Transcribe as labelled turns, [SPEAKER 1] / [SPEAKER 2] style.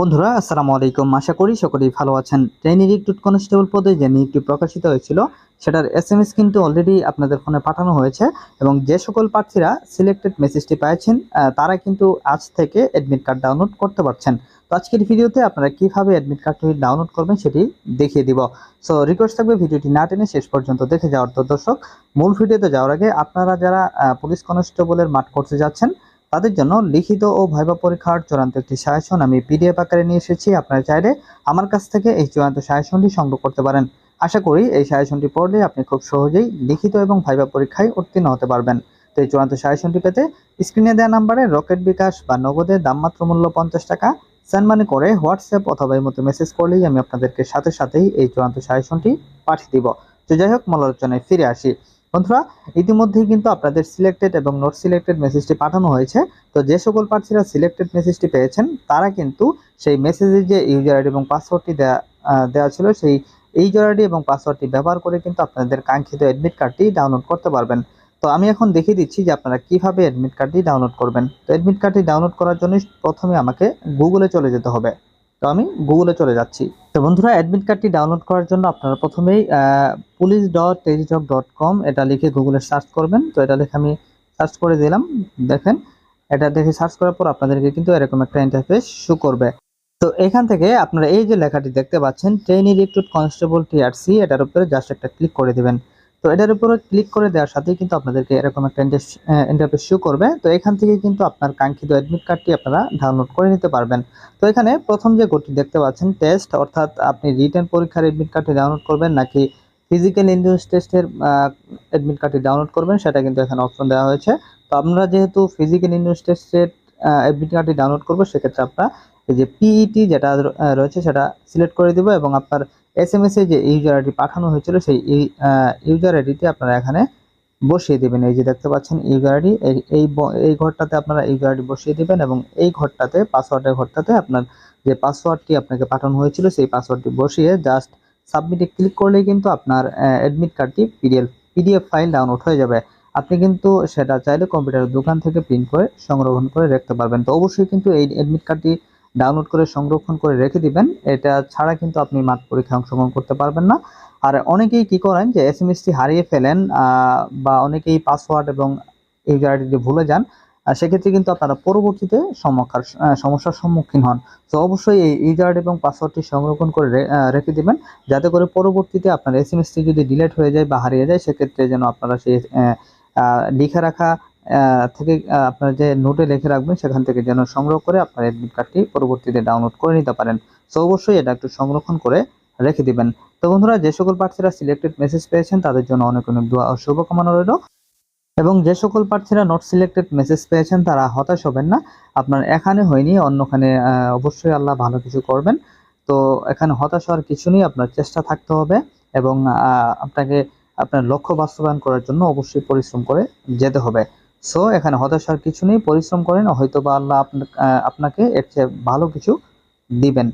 [SPEAKER 1] বন্ধুরা, আসসালামু আলাইকুম। আশা করি সকলেই ভালো আছেন। ট্রেনি রিক্রুট কনস্টেবল পদে যে নিয়োগটি প্রকাশিত হয়েছিল, সেটার এস এম এস কিন্তু অলরেডি আপনাদের ফোনে পাঠানো হয়েছে এবং যে সকল প্রার্থীরা সিলেক্টেড মেসেজটি পেয়েছেন তারা কিন্তু আজ থেকে অ্যাডমিট কার্ড ডাউনলোড করতে পারছেন। তো আজকের ভিডিওতে আপনারা কীভাবে অ্যাডমিট কার্ডটি ডাউনলোড করবেন সেটি দেখিয়ে দিব। সো রিকোয়েস্ট থাকবে ভিডিওটি না টেনে শেষ পর্যন্ত দেখে যাওয়ার। তো দর্শক, মূল ভিডিওতে যাওয়ার আগে আপনারা যারা পুলিশ কনস্টেবলের মাঠ করতে যাচ্ছেন তাদের জন্য লিখিত ও ভাইবা পরীক্ষার চূড়ান্ত একটি সাজেশন আমি পিডিএফ আকারে নিয়ে এসেছি। আপনারা চাইলে আমার কাছ থেকে এই চূড়ান্ত সাজেশনটি সংগ্রহ করতে পারেন। আশা করি এই সাজেশনটি পড়লে আপনি খুব সহজেই লিখিত এবং ভাইবা পরীক্ষায় উত্তীর্ণ হতে পারবেন। তো এই চূড়ান্ত সাজেশনটি পেতে স্ক্রিনে দেওয়া নাম্বারে রকেট বিকাশ বা নগদে দামমাত্র মূল্য পঞ্চাশ টাকা, সেন্ড মানি করে হোয়াটসঅ্যাপ অথবা এই মতো মেসেজ করলেই আমি আপনাদেরকে সাথে সাথেই এই চূড়ান্ত সাজেশনটি পাঠিয়ে দিব। তো যাই হোক মূল আলোচনায় ফিরে আসি। বন্ধুরা, ইতিমধ্যেই কিন্তু আপনাদের সিলেক্টেড এবং নট সিলেক্টেড মেসেজটি পাঠানো হয়েছে। তো যে সকল প্রার্থীরা সিলেক্টেড মেসেজটি পেয়েছেন, তারা কিন্তু সেই মেসেজের যে ইউজার আইডি এবং পাসওয়ার্ডটি দেওয়া দেওয়া ছিল, সেই ইউজার আইডি এবং পাসওয়ার্ডটি ব্যবহার করে কিন্তু আপনাদের কাঙ্ক্ষিত অ্যাডমিট কার্ডটি ডাউনলোড করতে পারবেন। তো আমি এখন দেখিয়ে দিচ্ছি যে আপনারা কীভাবে অ্যাডমিট কার্ডটি ডাউনলোড করবেন। তো অ্যাডমিট কার্ডটি ডাউনলোড করার জন্য প্রথমে আমাকে গুগলে চলে যেতে হবে। তো আমি গুগলে চলে যাচ্ছি। তো বন্ধুরা অ্যাডমিট কার্ডটি ডাউনলোড করার জন্য আপনারা প্রথমেই police dot Teletalk dot com এটা লিখে গুগলে সার্চ করবেন। তো এটা লিখে আমি সার্চ করে দিলাম। দেখেন, এটা দেখে সার্চ করার পর আপনাদেরকে কিন্তু এরকম একটা ইন্টারফেস শো করবে। তো এখান থেকে আপনারা এই যে লেখাটি দেখতে পাচ্ছেন ট্রেনি রিক্রুট কনস্টেবল টিআরসি এটার উপরে জাস্ট একটা ক্লিক করে দিবেন। তো এটার উপরে ক্লিক করে দেওয়ার সাথেই কিন্তু আপনাদেরকে এরকম একটা ইন্টারফেস শো করবে। তো এখান থেকে কিন্তু আপনার কাঙ্ক্ষিত অ্যাডমিট কার্ডটি আপনারা ডাউনলোড করে নিতে পারবেন। তো এখানে প্রথম যে কোডটি দেখতে পাচ্ছেন টেস্ট অর্থাৎ আপনি রিটার্ন পরীক্ষার অ্যাডমিট কার্ডটি ডাউনলোড করবেন নাকি ফিজিক্যাল ইন্ডিউস টেস্টের অ্যাডমিট কার্ডটি ডাউনলোড করবেন, সেটা কিন্তু এখানে অপশন দেওয়া হয়েছে। তো আমরা যেহেতু ফিজিক্যাল ইন্ডিউস টেস্টের অ্যাডমিট কার্ডটি ডাউনলোড করব সেক্ষেত্রে আপনার এই যে পিইটি যেটা আহ, রয়েছে সেটা সিলেক্ট করে দিব এবং আপনার এস এম এস যে ইউজার আইডি পাঠানো হয়েছিল সেই ইউজার আইডিতে আপনারা এখানে বসিয়ে দিবেন। এই যে দেখতে পাচ্ছেন ইউজার আইডি এই এই ঘরটাতে আপনারা ইউজার আইডি বসিয়ে দিবেন এবং এই ঘরটাতে পাসওয়ার্ডের ঘরটাতে আপনার যে পাসওয়ার্ডটি আপনাকে পাঠানো হয়েছিল সেই পাসওয়ার্ডটি বসিয়ে জাস্ট সাবমিটে ক্লিক করলেই কিন্তু আপনার অ্যাডমিট কার্ডটি পিডিএফ পিডিএফ ফাইল ডাউনলোড হয়ে যাবে। আপনি কিন্তু সেটা চাইলে কম্পিউটারের দোকান থেকে প্রিন্ট করে সংরক্ষণ করে রাখতে পারবেন। তো অবশ্যই কিন্তু এই অ্যাডমিট কার্ডটি ডাউনলোড করে সংরক্ষণ করে রেখে দিবেন। এটা ছাড়া কিন্তু আপনি মাঠ পরীক্ষায় অংশগ্রহণ করতে পারবেন না। আর অনেকেই কি করেন যে এস এসটি হারিয়ে ফেলেন বা অনেকেই পাসওয়ার্ড এবং ইউজার আইডি ভুলে যান সেক্ষেত্রে কিন্তু আপনারা পরবর্তীতে সমস্যার সমস্যার সম্মুখীন হন। তো অবশ্যই এই ইউজার এবং পাসওয়ার্ডটি সংরক্ষণ করে রেখে দিবেন, যাতে করে পরবর্তীতে আপনার এস এম যদি ডিলেট হয়ে যায় বা হারিয়ে যায়, সেক্ষেত্রে যেন আপনারা সেই লিখে রাখা থেকে আপনার যে নোটে লিখে রাখবেন, সেখান থেকে যেন সংগ্রহ করে আপনার অ্যাডমিট কার্ডটি পরবর্তীতে ডাউনলোড করে নিতে পারেন। তো অবশ্যই এটা একটু সংরক্ষণ করে রেখে দিবেন। তো বন্ধুরা, যে সকল প্রার্থীরা সিলেক্টেড মেসেজ পেয়েছেন, তাদের জন্য অনেক অনেক দোয়া ও শুভকামনা রইল। এবং যে সকল প্রার্থীরা নট সিলেক্টেড মেসেজ পেয়েছেন, তারা হতাশ হবেন না। আপনার এখানে হয়নি, অন্যখানে অবশ্যই আল্লাহ ভালো কিছু করবেন। তো এখানে হতাশ হওয়ার কিছু নেই, আপনার চেষ্টা থাকতে হবে। এবং আপনাকে আপনার লক্ষ্য বাস্তবায়ন করার জন্য অবশ্যই পরিশ্রম করে যেতে হবে। সো এখানে হতাশার কিছু নেই, পরিশ্রম করেন হয়তো বা আল্লাহ আপনাকে এর চেয়ে ভালো কিছু দিবেন।